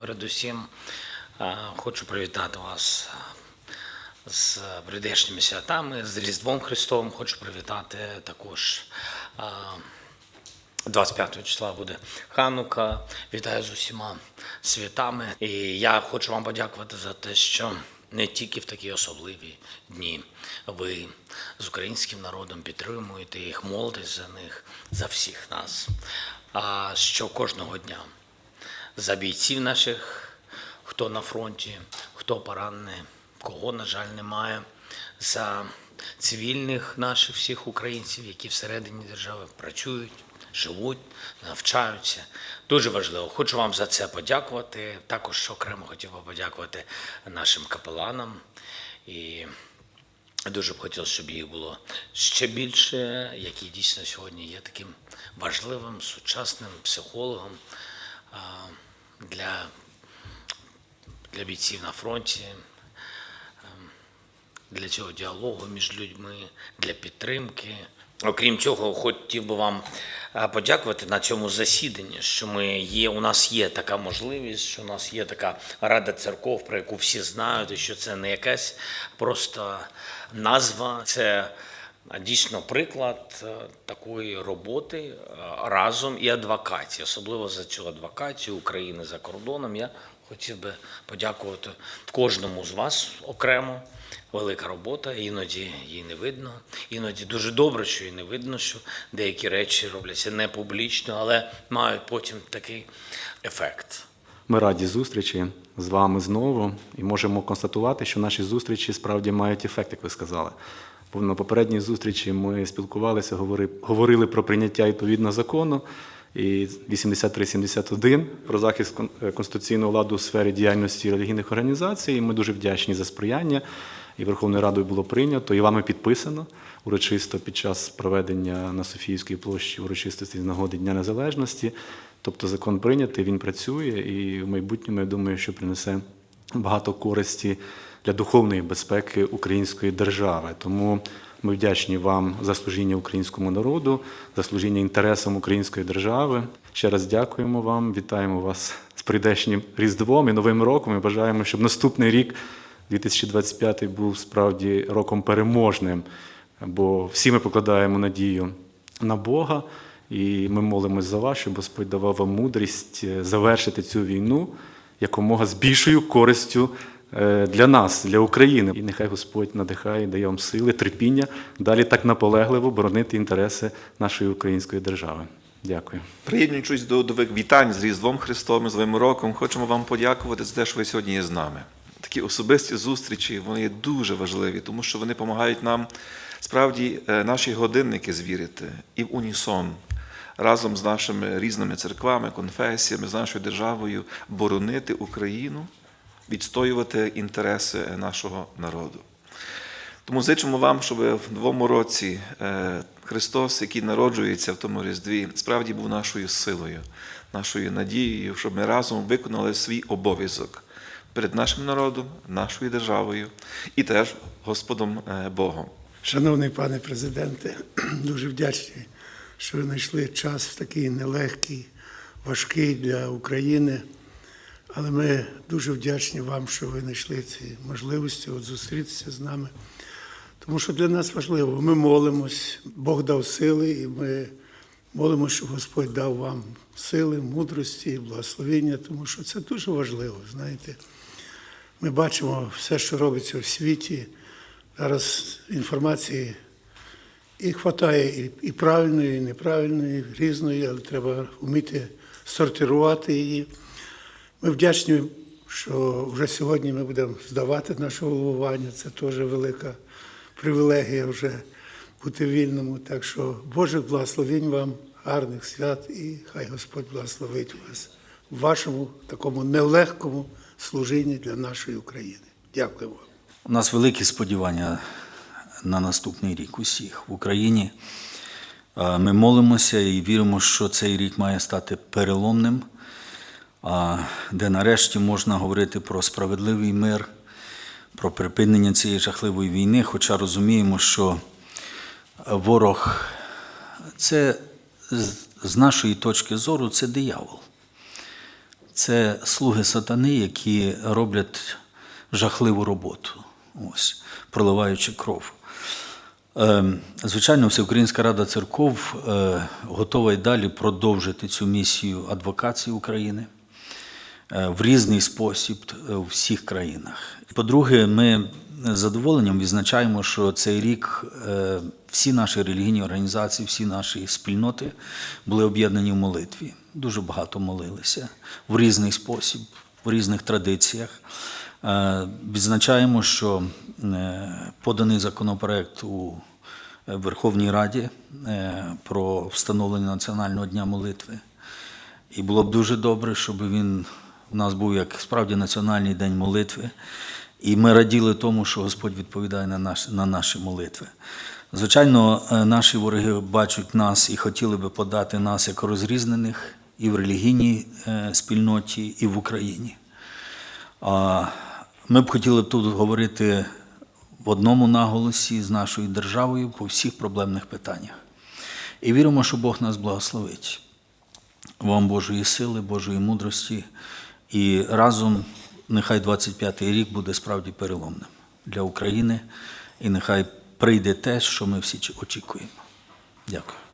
Передусім хочу привітати вас з прийдешніми святами, з Різдвом Христовим. Хочу привітати також. е, 25 числа буде Ханука. Вітаю з усіма святами. І я хочу вам подякувати за те, що не тільки в такі особливі дні ви з українським народом підтримуєте їх, молитесь за них, за всіх нас. А що кожного дня за бійців наших, хто на фронті, хто поранений, кого, на жаль, немає, за цивільних наших всіх українців, які всередині держави працюють, живуть, навчаються. Дуже важливо. Хочу вам за це подякувати. Також окремо хотів би подякувати нашим капеланам. І Дуже б хотілося, щоб їх було ще більше, які дійсно сьогодні є таким важливим сучасним психологом для, для бійців на фронті, ем, для цього діалогу між людьми, для підтримки. Окрім цього, хотів би вам е, подякувати на цьому засіданні, що ми є. У нас є така можливість, що у нас є така рада церков, про яку всі знають, і що це не якась просто назва, це дійсно приклад е, такої роботи е, разом і адвокації, особливо за цю адвокацію України за кордоном. Я хотів би подякувати кожному з вас окремо. Велика робота, іноді її не видно. Іноді дуже добре, що її не видно, що деякі речі робляться не публічно, але мають потім такий ефект. Ми раді зустрічі з вами знову і можемо констатувати, що наші зустрічі справді мають ефект, як ви сказали. На попередній зустрічі ми спілкувалися, говорили про прийняття відповідного закону. І 8371 про захист е, конституційного ладу у сфері діяльності релігійних організацій. І Ми дуже вдячні за сприяння. І Верховною Радою було прийнято, і вами підписано урочисто під час проведення на Софіївській площі урочистості з нагоди Дня Незалежності. Тобто закон прийнятий, він працює, і в майбутньому я думаю, що принесе багато користі для духовної безпеки української держави. Тому ми вдячні вам за служіння українському народу, за служіння інтересам української держави. Ще раз дякуємо вам, вітаємо вас з прийдешнім Різдвом і Новим роком. І бажаємо, щоб наступний рік, 2025, був справді роком переможним, бо всі ми покладаємо надію на Бога. І ми молимось за вас, щоб Господь давав вам мудрість е, завершити цю війну якомога з більшою користю для нас, для України. І нехай Господь надихає, дає вам сили, терпіння далі так наполегливо боронити інтереси нашої української держави. Дякую. Приєднуючись до нових вітань з Різдвом Христовим, з Новим роком, хочемо вам подякувати за те, що ви сьогодні є з нами. Такі особисті зустрічі вони є дуже важливі, тому що вони допомагають нам справді е, наші годинники звірити і в унісон разом з нашими різними церквами, конфесіями, з нашою державою боронити Україну, відстоювати інтереси нашого народу. Тому зичимо вам, щоб в новому році е, Христос, який народжується в тому Різдві, справді був нашою силою, нашою надією, щоб ми разом виконали свій обов'язок перед нашим народом, нашою державою і теж Господом е, Богом. Шановний пане президенте, дуже вдячні, що ви знайшли час такий нелегкий, важкий для України. Але ми дуже вдячні вам, що ви знайшли ці можливості от зустрітися з нами. Тому що для нас важливо, ми молимось, Бог дав сили, і ми молимося, щоб Господь дав вам сили, мудрості, благословення, тому що це дуже важливо, знаєте. Ми бачимо все, що робиться в світі. Зараз інформації і і, і правильної, і неправильної, і різної, але треба вміти сортирувати її. Ми вдячні, що вже сьогодні ми будемо здавати наше головування. Це теж велика привілегія вже бути вільному. Так що Божих благословень вам, гарних свят і хай Господь благословить вас в вашому такому нелегкому служінні для нашої України. Дякую вам. У нас великі сподівання на наступний рік усіх в Україні. Е, Ми молимося і віримо, що цей рік має стати переломним, де нарешті можна говорити про справедливий мир, про припинення цієї жахливої війни, хоча розуміємо, що ворог це з- нашої точки зору це диявол. це слуги сатани, які роблять жахливу роботу, ось, проливаючи кров. Е, Звичайно, Всеукраїнська Рада церков е, готова й далі продовжити цю місію адвокації України в різний спосіб е, у всіх країнах. По-друге, ми з задоволенням відзначаємо, що цей рік е, всі наші релігійні організації, всі наші спільноти були об'єднані в молитві. Дуже багато молилися в різний спосіб, в різних традиціях. Е, Відзначаємо, що е, поданий законопроект у е, Верховній Раді е, про встановлення Національного дня молитви. І було б дуже добре, щоб він у нас був як справді Національний день молитви. І ми раділи тому, що Господь відповідає на, наш, на наші молитви. Звичайно, е, наші вороги бачать нас і хотіли би подати нас як розрізнених і в релігійній е, спільноті, і в Україні. Ми б хотіли тут говорити в одному наголосі з нашою державою по всіх проблемних питаннях. І віримо, що Бог нас благословить. Вам Божої сили, Божої мудрості. І разом нехай 25-й рік буде справді переломним для України. І нехай прийде те, що ми всі очікуємо. Дякую.